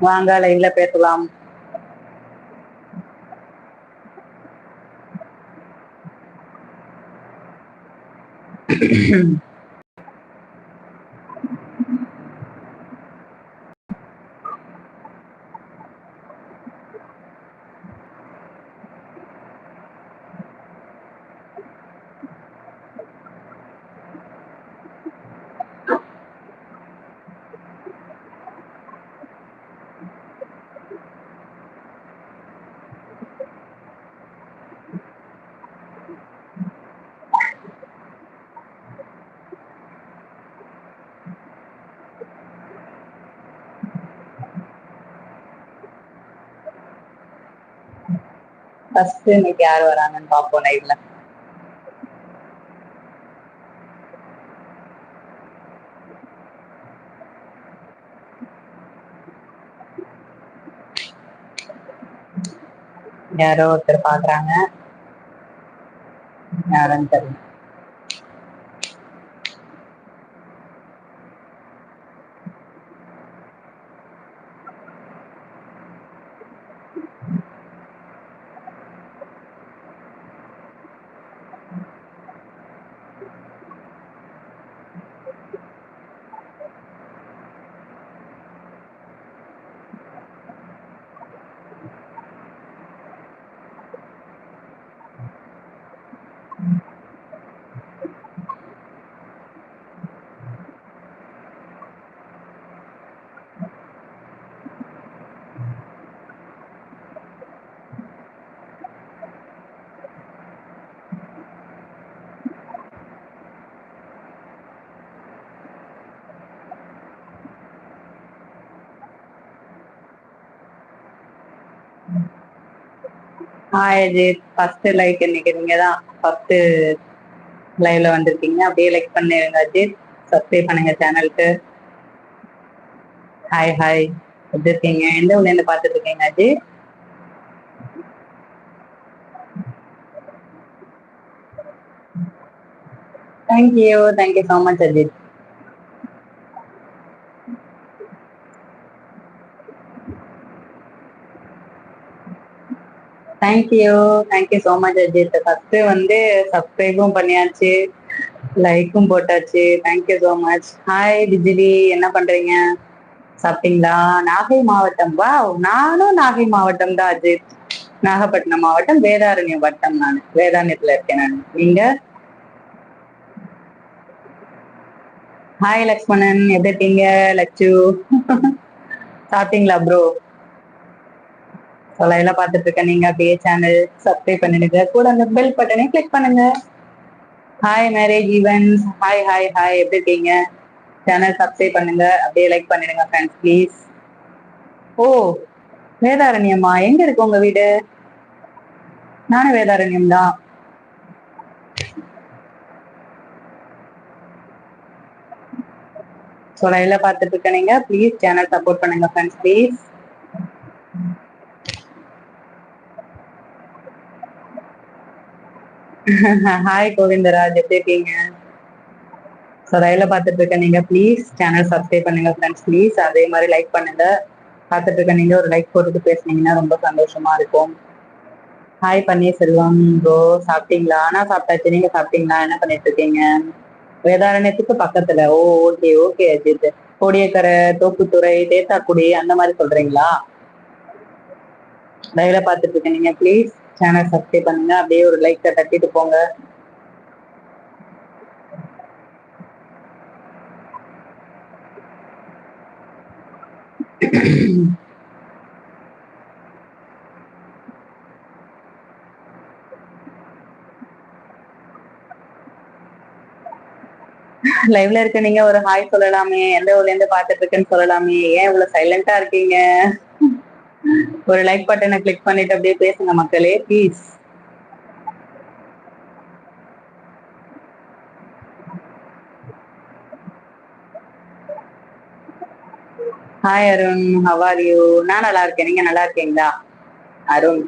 வாங்க லைன்ல பேசலாம். ஃபர்ஸ்ட் இன்னைக்கு யார் வராங்கன்னு பார்ப்போம் லைவ்ல யாரோ ஒருத்தர் பாக்குறாங்க யாருன்னு தெரியல. ஹாய் அஜித் ஃபர்ஸ்ட் லைக் இன்னைக்கு நீங்க தான் ஃபர்ஸ்ட் லைவ்ல வந்திருக்கீங்க. அப்படியே லைக் பண்ணிருங்க அஜித். சப்ஸ்கிரைப் பண்ணுங்க சேனலுக்கு ஹாய் ஹாய் எப்படி இருக்கீங்க? எந்த ஊர்ல இருந்து பார்த்துட்டு இருக்கீங்க Ajith? Thank you thank you so much Ajith. Thank you thank you so much Ajith first வந்து சப்ஸ்கிரைபும் பண்ணியாச்சு லைக்கும் போட்டாச்சு. Thank you so much hi Bijili என்ன பண்றீங்க? சாப்பிட்டீங்களா? நாகை மாவட்டம். வா நானும் நாகை மாவட்டம் தான் அஜித் நாகப்பட்டினம் மாவட்டம் வேதாரண்யம் வட்டம் நான். வேதாரண்யத்துல இருக்கேன் நான். நீங்க? ஹாய் லக்ஷ்மணன் எப்படி இருக்கீங்க லட்சு? சாப்பிட்டீங்களா ப்ரோ தொலைல பார்த்துட்டு இருக்க நீங்க அப்படியே சேனல் சப்ஸ்கிரைப் பண்ணிடுங்க. கூட அந்த பெல் பட்டனே கிளிக் பண்ணுங்க. Hi marriage events hi hi hi எப்படி இருக்கீங்க? சேனல் சப்ஸ்கிரைப் பண்ணுங்க. அப்படியே லைக் பண்ணிடுங்க ஃப்ரெண்ட்ஸ் ப்ளீஸ் ஓ வேதாரண்யம்மா. எங்க இருக்கு உங்க வீடு? நானும் வேதாரண்யம் தான். தொலைல பார்த்துட்டு இருக்க நீங்க. ப்ளீஸ் சேனல் சப்போர்ட் பண்ணுங்க ஃப்ரெண்ட்ஸ் ப்ளீஸ் ஹாய் கோவிந்தராஜ் எப்படி இருக்கீங்க? ஸோ ரயில பார்த்துட்டு இருக்க நீங்க ப்ளீஸ் சேனல் சப்ஸ்கிரைப் பண்ணுங்க ஃப்ரெண்ட்ஸ் ப்ளீஸ் அதே மாதிரி லைக் பண்ணுங்க. பார்த்துட்டு இருக்க நீங்க ஒரு லைக் போட்டுட்டு பேசுனீங்கன்னா ரொம்ப சந்தோஷமா இருக்கும். ஹாய் பன்னீர்செல்வம் ப்ரோ சாப்பிட்டீங்களா? ஆனா சாப்பிட்டாச்சு. நீங்க சாப்பிட்டீங்களா? என்ன பண்ணிட்டு இருக்கீங்க வேதாரண்யத்துக்கு பக்கத்துல. Oh okay okay Ajith. Kodiyakkarai Thopputhurai Thethakudi அந்த மாதிரி சொல்றீங்களா? ரயில பார்த்துட்டு இருக்க நீங்க ப்ளீஸ் சேனல் சப்ஸ்கிரைப் பண்ணுங்க. அப்படியே ஒரு லைக் தட்டிட்டு போங்க. லைவ்ல இருக்க நீங்க ஒரு ஹாய் சொல்லலாமே. எந்த ஊர்ல இருந்து பாத்துட்டு இருக்கேன்னு சொல்லலாமே. ஏன் இவ்வளவு சைலண்டா இருக்கீங்க? ஒரு லைக் பட்டனை கிளிக் பண்ணிட்டு அப்படியே பேசுங்க மக்களே. Please hi Arun how are you நான் நல்லா இருக்கேன். நீங்க நல்லா இருக்கீங்களா? அருண்.